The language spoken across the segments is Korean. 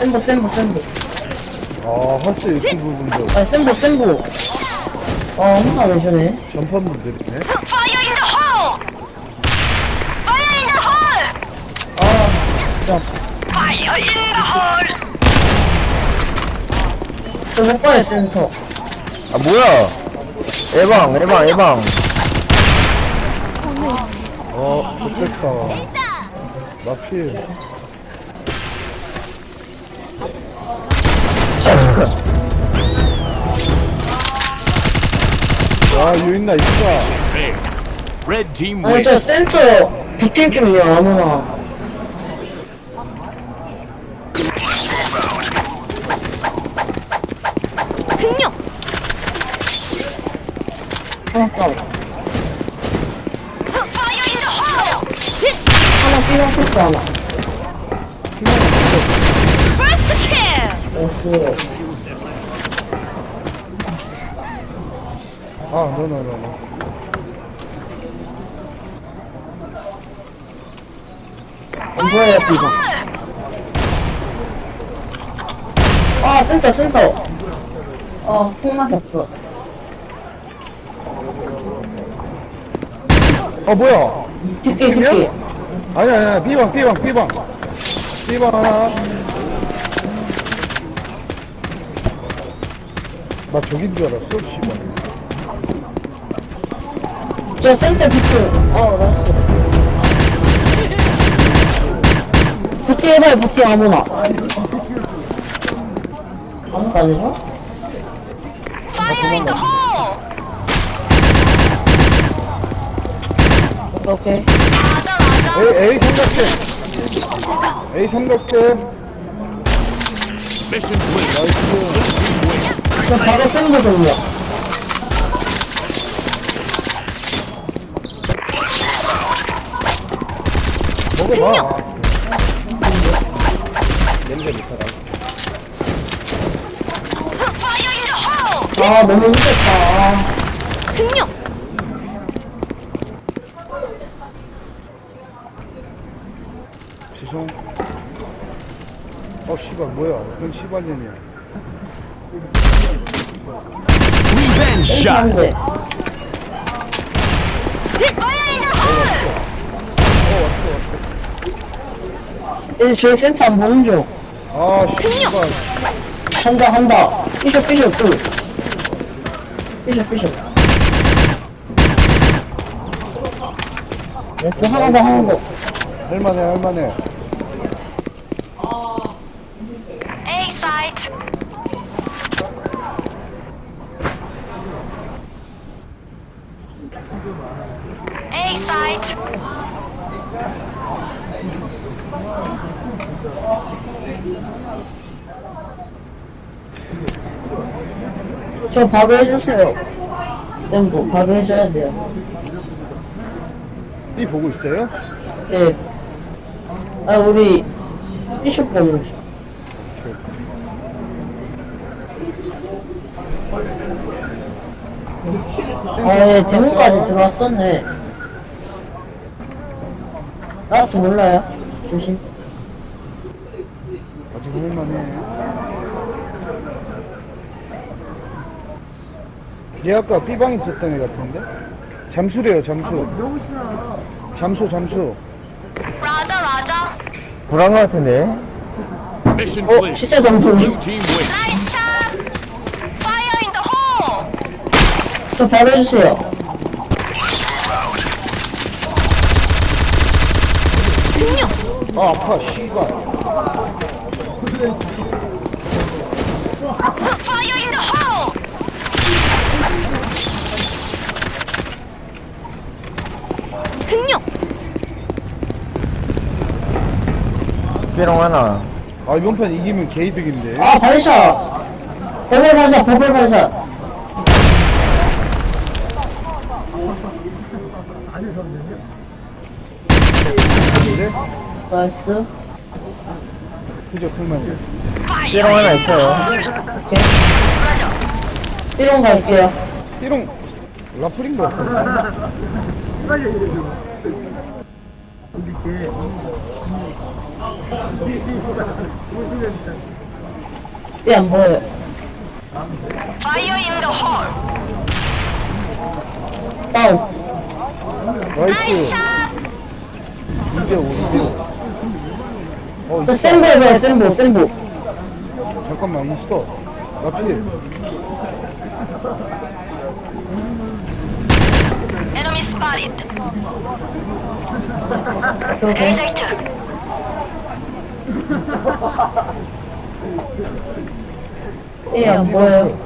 센보 센보 센보 아, 하스 유튜브 분들 아 센보 센보 아 혼자 내주네 전판 분들이네. Fire in the hole! Fire in the hole! 아 진짜 Fire in the hole! 저못 봐요 센터 아 뭐야 예방 예방 예방 어, 좋겠다. 나 피해. 와, 유인나 있다. Red team 아니 wins. 저 센터 두팀 좀요 아무나 흥룡! hole! 하나 패스 하나 First kill! 나이스 아, 너, 너, 너, 너. 안 보여요 삐방 아 센터 센터 아 폭맛이 없어 아, 뭐야? kit기 kit기 아니야, 아니야. B방, B방, B방. B방 하나. 나 저긴 줄 알았어, 씨발. 저 센터 비트 어 나이스 부티 해봐요 부티 아무나 아무도 안 해줘? Fire in the hole! 오케이 오케이 맞아 맞아! A, A 삼각대. A 삼각대. Mission clear. 나이스. 저 바로 센거 좀요 먹어봐. 냄새 못하라. Fire in the hole! 아 너무 힘들다 흥룡! 지성. 어, 씨발, 뭐야. 그건 씨발년이야. The hole! 얘 저희 센터 안 보는 중 아, 씨발. 한다 한다 피셔 피셔 또 피셔 피셔 나이스 하나 더 하나 더 할만해, 할만해. A site! A site! 저 바로 해주세요 쌤뭐 바로 해줘야 돼요 B 보고 있어요? 예. 아 우리 피셔 보는 중 아 예 대문까지 들어왔었네 라스 몰라요 조심 아직 할만해. 얘 아까 B방 있었던 애 같은데? 잠수래요, 잠수. 잠수, 잠수. 라자 라자! 불안 것 같은데 Mission 어. 진짜 점수네 Blue team wins. Nice shot! Fire in the hole! 저 바로 해주세요! 아, 아파, 씨발. Fire in the hole! 흥룡! 삐롱 하나 아, 이번 판 이기면 개이득인데. 아 발샷 버블 발샷 버블 발샷? 나이스 그죠, 할만해. 삐롱 하나 있어요! 삐롱 갈게요 삐롱, 라플인 것 삐안 보여요. Fire in the hole. 다운. Nice 나이스. shot. 2대5, 2대5. 어, 저. 센보 해봐요, 센보, 센보. 잠깐만, 있어. 나 필. Enemy spotted. 오케이, 오케이. Exit. 삐안 보여요.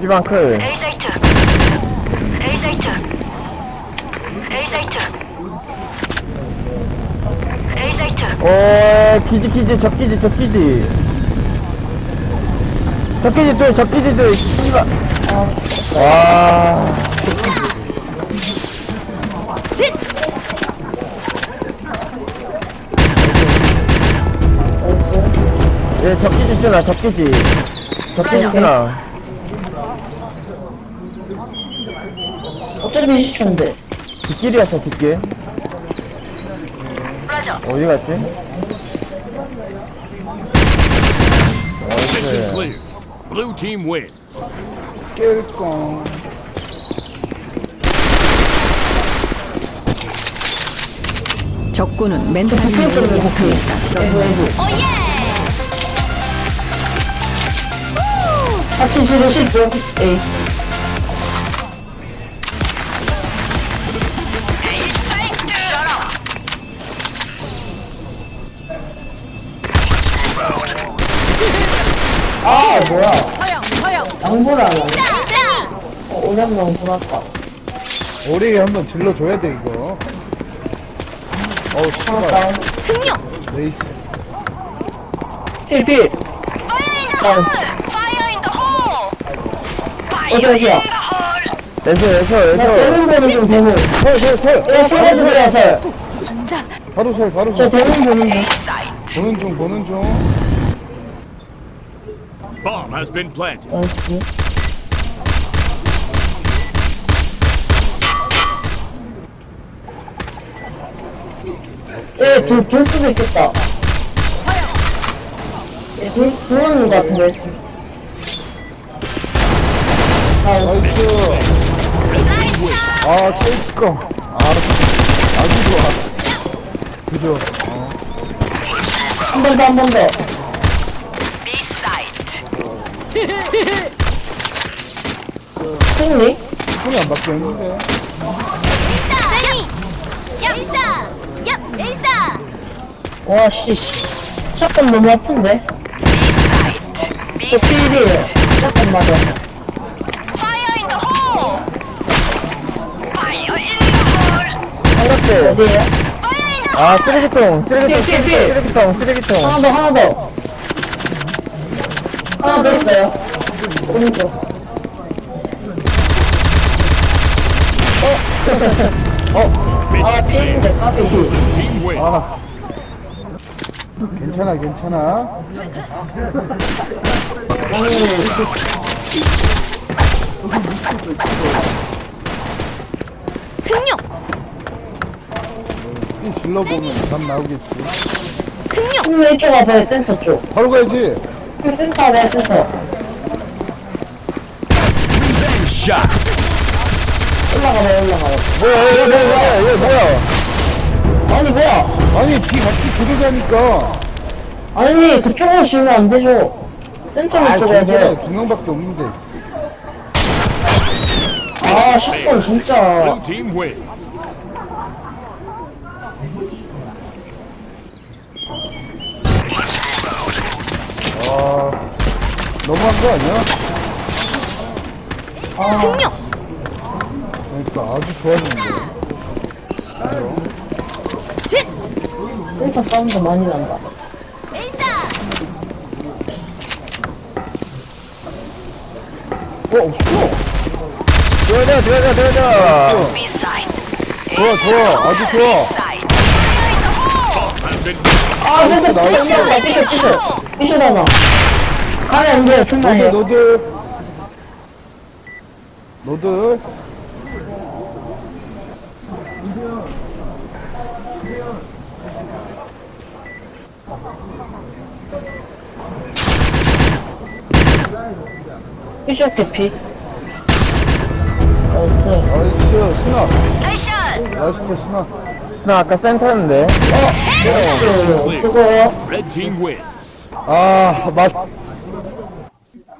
B방 클 Exit. Exit. Exit. Exit. 오 기지 기지 적기지 적기지 적기지 둘 적기지 둘 씨발 와 얘 적기지 쓰나 적기지 적기지 쓰나 어차피 시초인데. 뒷길이었어 뒷길. 어디 갔지? Mission clear. Blue team wins. 깰 거. 적군은 삐 쪽에 오케이. 에브, 에브. 같이 지르실 분? 에이. Shut up. 아, 뭐야. 양보를 안 하네. 어, 오랜만 보았다. 오리에 한번 질러줘야 돼, 이거. 어우, 씨발. 다운. 레이스. 필, 필. Fire in the hole. Fire in the hole. 어디, 어디야? 왼손 왼손 나 왼손 대문 보는 중, 대문. 설. 예, 설거지 돼요, 설. 바로 설, 바로 저 설. 대문 보는 중. 보는 중, 보는 중. Bomb has been planted. 나이스. 예, 돌, 돌 수도 있겠다. 예, 돌, 돌았는 것 같은데. 아, 나이스. 아, 깰 거. 알았어. 아주 좋아. 그죠? 어. 한번 더, 한 번 더. 승리? 손이 안 바뀌었는데. 와, 씨, 씨. 샷건 너무 아픈데? 저 필이에요. 샷건 맞아. 어디에요? 아 쓰레기통 쓰레기통 필, 필, 필. 쓰레기통 쓰레기통 하나 더, 하나 더. 하나 더 있어요. 오른쪽. 아, Mission clear. 필인데, 까비. 아. 괜찮아, 괜찮아. 흥룡. 이 질러보면 답 나오겠지. 음, 왼쪽 와봐요, 센터 쪽. 바로 가야지. 그 센터 와봐요, 센터. 올라가봐요, 올라가요. 뭐야 얘 뭐야 뭐야 얘 뭐야 아니, 뭐야. 아니, 뒤 같이 들어가니까. 아니, 그쪽으로 지우면 안 되죠. 센터로 아, 들어야 괜찮아. 돼. 두 명밖에 없는데. 아, 샷건 진짜. Blue team wins. 아, 너무한 거 아니야? 아, 그러니까 아주 좋았는데. 센터 사운드 많이 난다. 어, 없어. 들어가자 B side. 좋아, 좋아. 아주 좋아. side. Fire in the hole. 아, 피셔, 피셔. 피셔 부셔다가 가면 안 돼요 순나요 노드 노드 피셔 대피. 나이스. 나이스 신화. 액션! 나이스 신화. 신화 아까 센터였는데. 어? 수고해요 Red team win. 아, 맛,